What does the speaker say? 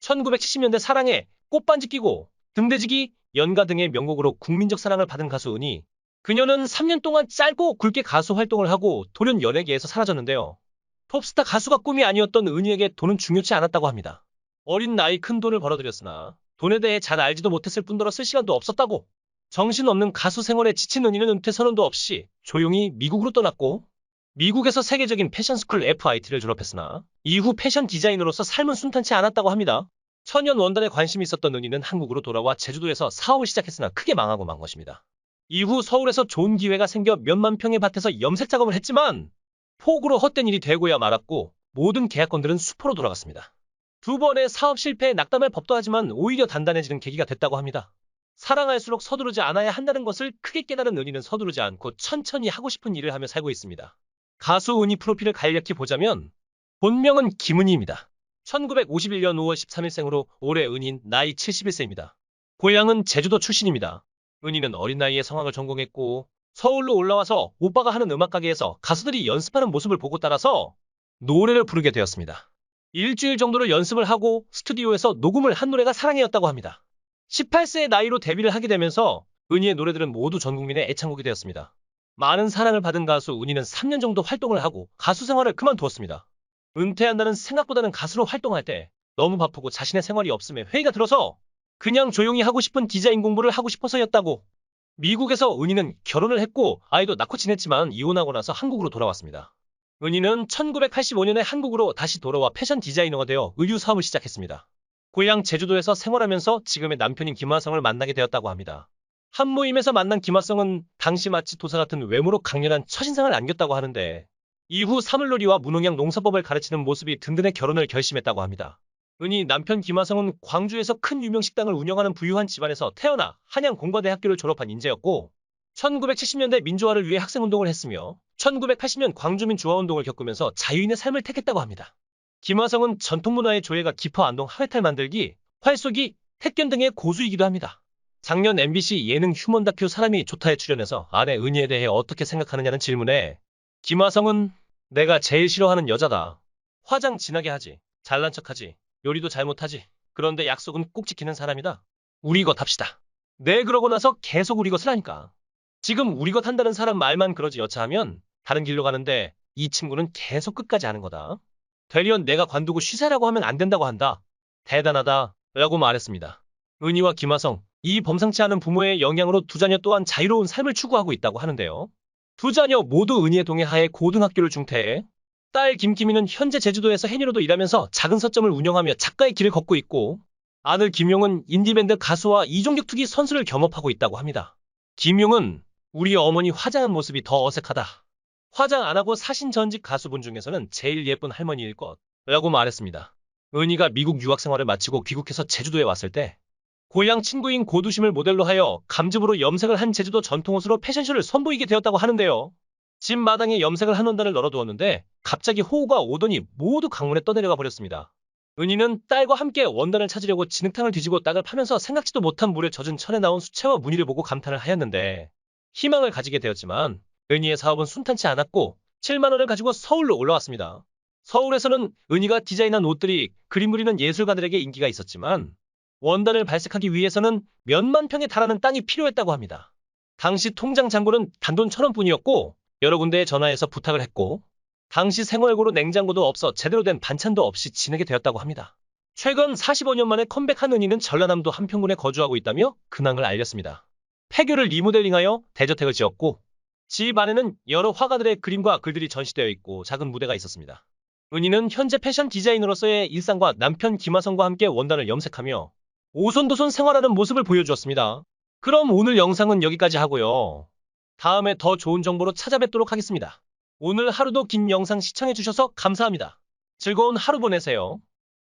1970년대 사랑에 꽃반지 끼고 등대지기 연가 등의 명곡으로 국민적 사랑을 받은 가수 은희. 그녀는 3년 동안 짧고 굵게 가수 활동을 하고 돌연 연예계에서 사라졌는데요. 톱스타 가수가 꿈이 아니었던 은희에게 돈은 중요치 않았다고 합니다. 어린 나이 큰 돈을 벌어들였으나 돈에 대해 잘 알지도 못했을 뿐더러 쓸 시간도 없었다고. 정신없는 가수 생활에 지친 은희는 은퇴 선언도 없이 조용히 미국으로 떠났고 미국에서 세계적인 패션스쿨 FIT를 졸업했으나 이후 패션 디자이너로서 삶은 순탄치 않았다고 합니다. 천연 원단에 관심이 있었던 은희는 한국으로 돌아와 제주도에서 사업을 시작했으나 크게 망하고 만 것입니다. 이후 서울에서 좋은 기회가 생겨 몇만 평의 밭에서 염색 작업을 했지만 폭우로 헛된 일이 되고야 말았고 모든 계약건들은 수포로 돌아갔습니다. 두 번의 사업 실패에 낙담할 법도 하지만 오히려 단단해지는 계기가 됐다고 합니다. 사랑할수록 서두르지 않아야 한다는 것을 크게 깨달은 은희는 서두르지 않고 천천히 하고 싶은 일을 하며 살고 있습니다. 가수 은희 프로필을 간략히 보자면 본명은 김은희입니다. 1951년 5월 13일생으로 올해 은인 나이 71세입니다. 고향은 제주도 출신입니다. 은희는 어린 나이에 성악을 전공했고 서울로 올라와서 오빠가 하는 음악가게에서 가수들이 연습하는 모습을 보고 따라서 노래를 부르게 되었습니다. 일주일 정도를 연습을 하고 스튜디오에서 녹음을 한 노래가 사랑이었다고 합니다. 18세의 나이로 데뷔를 하게 되면서 은희의 노래들은 모두 전 국민의 애창곡이 되었습니다. 많은 사랑을 받은 가수 은희는 3년 정도 활동을 하고 가수 생활을 그만두었습니다. 은퇴한다는 생각보다는 가수로 활동할 때 너무 바쁘고 자신의 생활이 없음에 회의가 들어서 그냥 조용히 하고 싶은 디자인 공부를 하고 싶어서였다고. 미국에서 은희는 결혼을 했고 아이도 낳고 지냈지만 이혼하고 나서 한국으로 돌아왔습니다. 은희는 1985년에 한국으로 다시 돌아와 패션 디자이너가 되어 의류 사업을 시작했습니다. 고향 제주도에서 생활하면서 지금의 남편인 김화성을 만나게 되었다고 합니다. 한 모임에서 만난 김화성은 당시 마치 도사 같은 외모로 강렬한 첫인상을 안겼다고 하는데 이후 사물놀이와 무농약 농사법을 가르치는 모습이 든든해 결혼을 결심했다고 합니다. 은희 남편 김화성은 광주에서 큰 유명 식당을 운영하는 부유한 집안에서 태어나 한양 공과대 학교를 졸업한 인재였고 1970년대 민주화를 위해 학생운동을 했으며 1980년 광주민 주화운동을 겪으면서 자유인의 삶을 택했다고 합니다. 김화성은 전통문화의 조예가 깊어 안동 하회탈 만들기, 활쏘기, 택견 등의 고수이기도 합니다. 작년 MBC 예능 휴먼 다큐 사람이 좋다에 출연해서 아내 은희에 대해 어떻게 생각하느냐는 질문에 김화성은 내가 제일 싫어하는 여자다. 화장 진하게 하지. 잘난 척하지. 요리도 잘못하지. 그런데 약속은 꼭 지키는 사람이다. 우리 것 합시다. 네 그러고 나서 계속 우리 것을 하니까. 지금 우리 것 한다는 사람 말만 그러지 여차하면 다른 길로 가는데 이 친구는 계속 끝까지 하는 거다. 되리언 내가 관두고 쉬세라고 하면 안 된다고 한다. 대단하다. 라고 말했습니다. 은희와 김화성, 이 범상치 않은 부모의 영향으로 두 자녀 또한 자유로운 삶을 추구하고 있다고 하는데요. 두 자녀 모두 은희의 동해하에 고등학교를 중퇴해 딸 김기미는 현재 제주도에서 해녀로도 일하면서 작은 서점을 운영하며 작가의 길을 걷고 있고 아들 김용은 인디밴드 가수와 이종격 투기 선수를 겸업하고 있다고 합니다. 김용은 우리 어머니 화장한 모습이 더 어색하다. 화장 안 하고 사신 전직 가수분 중에서는 제일 예쁜 할머니일 것. 라고 말했습니다. 은희가 미국 유학 생활을 마치고 귀국해서 제주도에 왔을 때 고향 친구인 고두심을 모델로 하여 감즙으로 염색을 한 제주도 전통옷으로 패션쇼를 선보이게 되었다고 하는데요. 집 마당에 염색을 한 원단을 널어두었는데 갑자기 호우가 오더니 모두 강물에 떠내려가 버렸습니다. 은희는 딸과 함께 원단을 찾으려고 진흙탕을 뒤지고 땅을 파면서 생각지도 못한 물에 젖은 천에 나온 수채화 무늬를 보고 감탄을 하였는데 희망을 가지게 되었지만 은희의 사업은 순탄치 않았고 7만 원을 가지고 서울로 올라왔습니다. 서울에서는 은희가 디자인한 옷들이 그림 그리는 예술가들에게 인기가 있었지만 원단을 발색하기 위해서는 몇만 평에 달하는 땅이 필요했다고 합니다. 당시 통장 잔고는 단돈 천 원뿐이었고 여러 군데에 전화해서 부탁을 했고 당시 생활고로 냉장고도 없어 제대로 된 반찬도 없이 지내게 되었다고 합니다. 최근 45년 만에 컴백한 은희는 전라남도 한평군에 거주하고 있다며 근황을 알렸습니다. 폐교를 리모델링하여 대저택을 지었고 집 안에는 여러 화가들의 그림과 글들이 전시되어 있고 작은 무대가 있었습니다. 은희는 현재 패션 디자이너로서의 일상과 남편 김하성과 함께 원단을 염색하며 오손도손 생활하는 모습을 보여주었습니다. 그럼 오늘 영상은 여기까지 하고요. 다음에 더 좋은 정보로 찾아뵙도록 하겠습니다. 오늘 하루도 긴 영상 시청해주셔서 감사합니다. 즐거운 하루 보내세요.